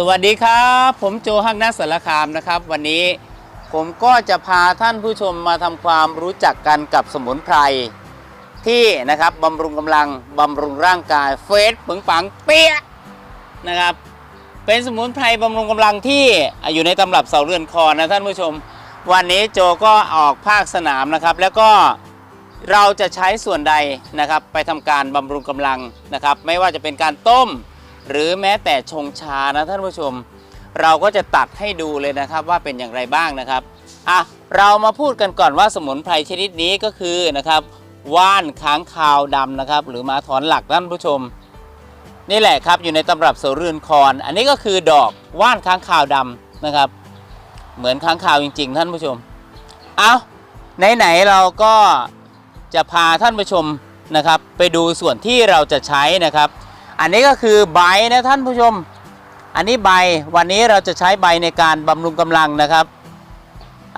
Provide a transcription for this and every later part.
สวัสดีครับ ผมโจฮักนัสารคามนะครับ วันนี้ผมก็จะพาท่านผู้ชมมาทำความรู้จักกันกับสมุนไพรที่นะครับบำรุงกำลังบำรุงร่างกายเฟสปึงปังเปี้ยนะครับ เป็นสมุนไพรบำรุงกำลังที่อยู่ในตำรับเสาเรือนคอนะท่านผู้ชม วันนี้โจก็ออกภาคสนามนะครับ แล้วก็เราจะใช้ส่วนใดนะครับ ไปทำการบำรุงกำลังนะครับ ไม่ว่าจะเป็นการต้ม หรือแม้แต่ชงชานะท่านผู้ชม เราก็จะตัดให้ดูเลยนะครับว่าเป็นอย่างไรบ้างนะครับอะเรามาพูดกันก่อนว่าสมุนไพรชนิดนี้ก็คือนะครับว่านค้างคาวดำนะครับ หรือมาถอนหลักท่านผู้ชม นี่แหละครับอยู่ในตำรับโสเรือนคอนอันนี้ก็คือดอกว่านค้างคาวดำนะครับ เหมือนค้างคาวจริง ๆ ท่านผู้ชม เอาไหนๆเราก็จะพาท่านผู้ชมนะครับ ไปดูส่วนที่เราจะใช้นะครับ อันนี้ก็คือใบนะท่านผู้ชม อันนี้ใบวันนี้เราจะใช้ใบในการบำรุงกำลังนะครับ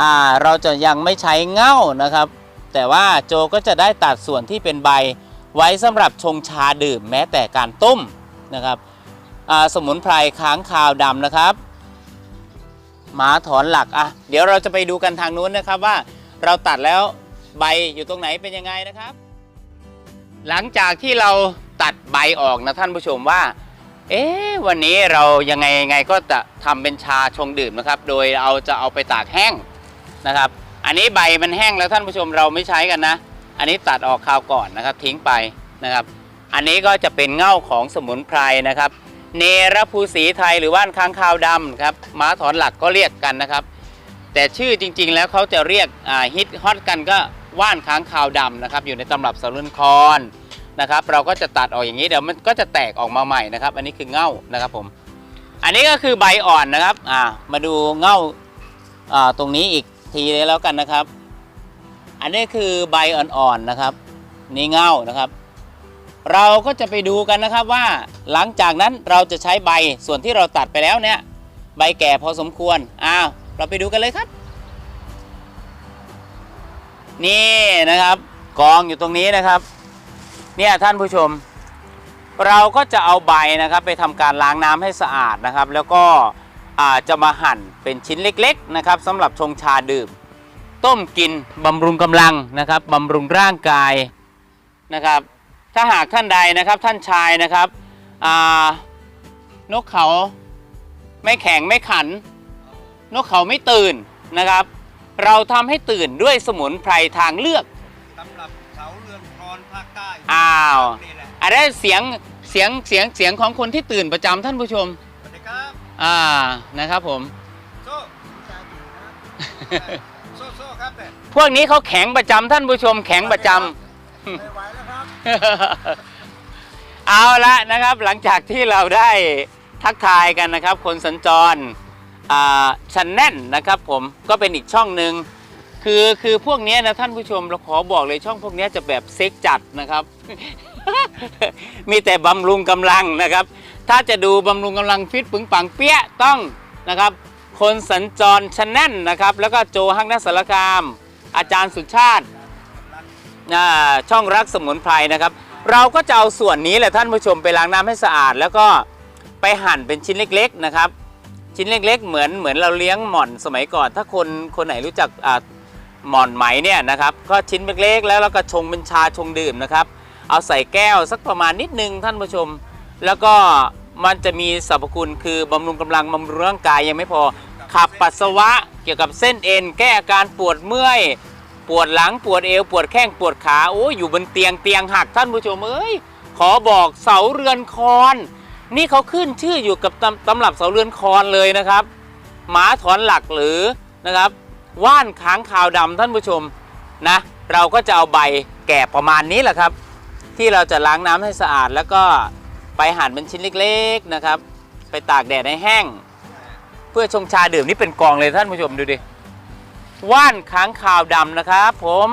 อ่าเราจะยังไม่ใช้เง่านะครับ แต่ว่าโจก็จะได้ตัดส่วนที่เป็นใบไว้สำหรับชงชาดื่มแม้แต่การต้มนะครับสมุนไพรค้างคาวดำนะครับหมาถอนหลักอะเดี๋ยวเราจะไปดูกันทางนู้นนะครับว่าเราตัดแล้วใบอยู่ตรงไหนเป็นยังไงนะครับ หลังจากที่เรา ตัดใบออกนะท่านผู้ชมว่า เอ๊ะวันนี้เรายังไงยังไงก็จะทำเป็นชาชงดื่มนะครับ โดยเอาจะเอาไปตากแห้งนะครับ อันนี้ใบมันแห้งแล้วท่านผู้ชมเราไม่ใช้กันนะ อันนี้ตัดออกคราวก่อนนะครับ ทิ้งไปนะครับ อันนี้ก็จะเป็นเง่าของสมุนไพรนะครับ เนรภูสีไทยหรือว่านค้างคาวดำครับม้าถอนหลักก็เรียกกันนะครับ แต่ชื่อจริง ๆ แล้วเขาจะเรียกฮิตฮอตกันก็ว่านค้างคาวดำนะครับ อยู่ในตำรับสารุนคอน นะครับ เราก็จะตัดออกอย่างนี้เดี๋ยวมันก็จะแตกออกมาใหม่นะครับ อันนี้คือเง่านะครับผม อันนี้ก็คือใบอ่อนนะครับ อ่า มาดูเง่าอ่าตรงนี้อีกทีเลยแล้วกันนะครับ อันนี้คือใบอ่อนๆนะครับ นี่เง่านะครับ เราก็จะไปดูกันนะครับว่าหลังจากนั้นเราจะใช้ใบส่วนที่เราตัดไปแล้วเนี่ยใบแก่พอสมควร อ้าว เราไปดูกันเลยครับ นี่นะครับ กองอยู่ตรงนี้นะครับ เนี่ยท่านผู้ชม เราก็จะเอาใบนะครับไปทำการล้างน้ำให้สะอาดนะครับ แล้วก็อาจะมาหั่นเป็นชิ้นเล็กๆนะครับสำหรับชงชาดื่ม ต้มกินบำรุงกำลังนะครับบำรุงร่างกายนะครับ ถ้าหากท่านใดนะครับท่านชายนะครับนกเขาไม่แข็งไม่ขัน นกเขาไม่ตื่นนะครับ เราทำให้ตื่นด้วยสมุนไพรทางเลือกสำหรับเสาเรือน รอนภาคใต้อ้าว นี่แหละอันนี้เสียงเสียงเสียงเสียงของคนที่ตื่นประจำท่านผู้ชม สวัสดีครับอ่านะครับผม โซ่โซ่โซ่ครับเนี่ยพวกนี้เขาแข็งประจำท่านผู้ชม แข็งประจำ ไม่ไหวแล้วครับ เอาละนะครับหลังจากที่เราได้ทักทายกันนะครับ คนสัญจรอ่าชันแน่นนะครับผมก็เป็นอีกช่องหนึ่ง คือคือพวกนี้นะท่านผู้ชมเราขอบอกเลยช่องพวกนี้จะแบบเซ็กจัดนะครับ มีแต่บำรุงกำลังนะครับ ถ้าจะดูบำรุงกำลังฟิตปึงปังเปี้ยต้องนะครับ คนสัญจรชนแน่นนะครับ แล้วก็โจฮักนักสารคาม อาจารย์สุชาติช่องรักสมุนไพรนะครับ เราก็จะเอาส่วนนี้แหละท่านผู้ชมไปล้างน้ำให้สะอาด แล้วก็ไปหั่นเป็นชิ้นเล็ก ๆนะครับ ชิ้นเล็ก ๆ เหมือนเหมือนเราเลี้ยงหม่อนสมัยก่อน ถ้าคนคนไหนรู้จักอ่า หม่อนไหมเนี่ยนะครับก็ชิ้นเล็กๆแล้วเราก็ชงเป็นชาชงดื่มนะครับ เอาใส่แก้วสักประมาณนิดนึงท่านผู้ชม แล้วก็มันจะมีสรรพคุณคือบำรุงกำลังบำรุงร่างกายยังไม่พอ ขับปัสสาวะเกี่ยวกับเส้นเอ็น แก้อาการปวดเมื่อย ปวดหลังปวดเอว ปวดแข้งปวดขาโอ้ยอยู่บนเตียงเตียงหักท่านผู้ชมเอ้ยขอบอกเสาเรือนคอน นี่เขาขึ้นชื่ออยู่กับตำตำรับเสาเรือนคอนเลยนะครับ หมาถอนหลักหรือนะครับ ว่านค้างคาวดำท่านผู้ชมนะ เราก็จะเอาใบแก่ประมาณนี้แหละครับ ที่เราจะล้างน้ำให้สะอาด แล้วก็ไปหั่นเป็นชิ้นเล็กๆนะครับ ไปตากแดดให้แห้ง เพื่อชงชาดื่มนี่เป็นกองเลยท่านผู้ชมดูดิว่านค้างคาวดำนะครับผม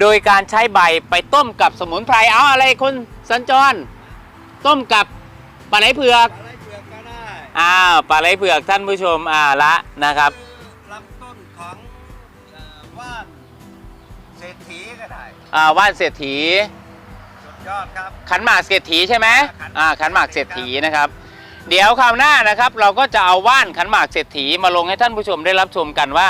โดยการใช้ใบไปต้มกับสมุนไพรเอาอะไรคุณสัญจร ต้มกับปลาไหลเผือกอะไรเปลือกก็ได้อ้าวปลาไหลเผือกท่านผู้ชมอ่าละนะครับ ศรษฐีก็ได้อ่าว่านเศรษฐี สุดยอดครับ ขันหมากเศรษฐีใช่ไหมขันหมากอ่าขันหมากเศรษฐีนะครับ เดี๋ยวคราวหน้านะครับ เราก็จะเอาว่านขันหมากเศรษฐีมาลงให้ท่านผู้ชมได้รับชมกันว่า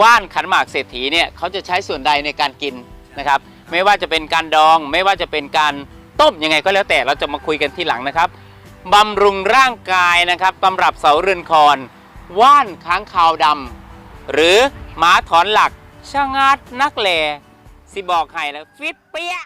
ว่านขันหมากเศรษฐีเนี่ยเขาจะใช้ส่วนใดในการกินนะครับ ไม่ว่าจะเป็นการดอง ไม่ว่าจะเป็นการต้มยังไงก็แล้วแต่เราจะมาคุยกันทีหลังนะครับบำรุงร่างกายนะครับตำรับเสาเรือนคอน ว่านค้างคาวดำหรือหมาถอนหลัก ชะงัดนักแหลสิบอกให้แล้วฟิตเปี้ย